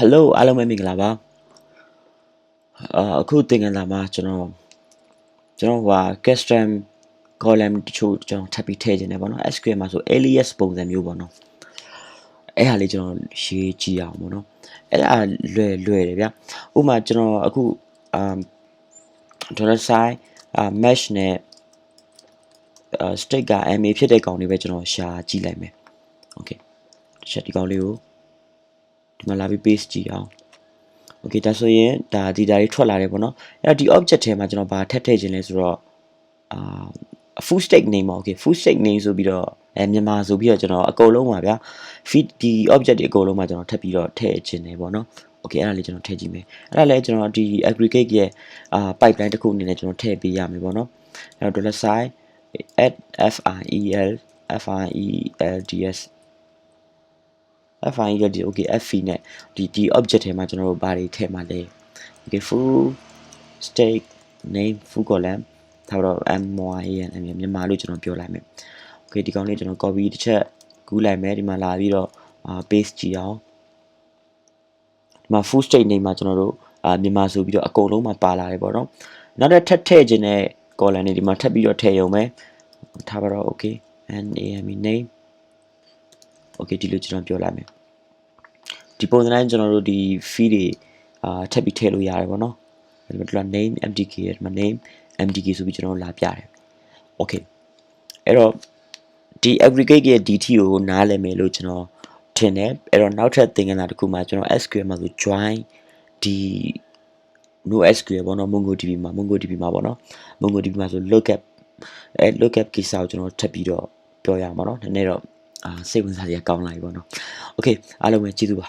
Hello အားလုံးပဲမင်္ဂလာပါအာအခုသင်ခန်းစာမှာကျွန်တော်ကျွန်တော်ဟိုဟာ custom column တချို့ကျွန်တော်ထပ်ပြီးထည့်ခြင်းတယ်ပေါ့နော် SQL မှာဆို alias ပုံစံမျိုးပေါ့နော်အဲ့ဟာလေးကျွန်တော်ရေးကြည့်အောင်ပေါ့နော်အဲ့ဒါလွယ်လွယ်တယ်ဗျဥပမာကျွန်တော်အခု um dollar sign အာ mesh နဲ့အာ state က MA ဖြစ်တဲ့ကောင်လေးပဲကျွန်တော်ရှာကြည့်လိုက်မယ် okay ချက်ဒီကောင်လေးကိုဒီ မှာလာပြီး paste ကြည့်အောင် okay ဒါဆိုရင်ဒါဒီဒါလေးထွက်လာတယ်ပေါ့နော်အဲ့တော့ဒီ object ထဲမှာကျွန်တော်ဘာထပ်ထည့်ခြင်းလဲဆိုတော့အာ full stack name ပါ okay full stack name ဆိုပြီးတော့အဲမြန်မာဆိုပြီးတော့ကျွန်တော်အကုန်လုံးပါဗျာ feed ဒီ object တွေအကုန်လုံးမှာကျွန်တော်ထပ်ပြီးတော့ထည့်ခြင်းတယ်ပေါ့နော် okay အဲ့ဒါလေးကျွန်တော်ထည့်ကြည့်မယ်အဲ့ဒါလည်းကျွန်တော်ဒီ aggregate ရဲ့အာ pipeline တစ်ခုအနေနဲ့ကျွန်တော်ထည့်ပေးရမယ်ပေါ့နော်အဲ့တော့ dollar sign add file fileds file ဒီ okay f နဲ့ဒီဒီ object ထဲမှာကျွန်တော်တို့ဘာတွေထည့်မှာလဲ okay full stack name full column ထားတော့ myan အမြင်မြန်မာလို့ကျွန်တော်ပြောလိုက်မယ် okay ဒီကောင်လေးကျွန်တော် copy တစ်ချက်ကူးလိုက်မယ်ဒီမှာလာပြီးတော့အာ paste ကြည့်အောင်ဒီမှာ full stack name မှာကျွန်တော်တို့အာမြန်မာဆိုပြီးတော့အကုန်လုံးမှာပါလာတယ်ပေါ့နော်နောက်တစ်ထပ်ထည့်ခြင်းတဲ့ column တွေဒီမှာထပ်ပြီးတော့ထည့်ရုံပဲထားပါတော့ okay name name okay ဒီလိုကျွန်တော်ပြောလိုက်မယ် ဒီပုံစံတိုင်းကျွန်တော်တို့ဒီ feed တွေအာထပ်ပြီးထည့်လို့ရတယ်ပေါ့နော်ဒီမှာ name mtk ရဲ့ဒီမှာ name mtk ဆိုပြီးကျွန်တော်လာပြတယ် okay အဲ့တော့ဒီ aggregate ရဲ့ dt ကိုနားလည်မယ်လို့ကျွန်တော်ထင်တယ်အဲ့တော့နောက်ထပ်သင်ခန်းစာတစ်ခုမှာကျွန်တော် SQL မှာဆို join ဒီ no SQL ပေါ့နော် MongoDB မှာ MongoDB မှာပေါ့နော် MongoDB မှာဆို lookup အဲ lookup ကိစ္စကိုကျွန်တော်ထပ်ပြီးတော့ပြောရမှာเนาะနည်းနည်းတော့အာစိတ်ဝင်စားစရာကောင်းလာပြီပေါ့နော် okay အားလုံးပဲကျေးဇူးပါ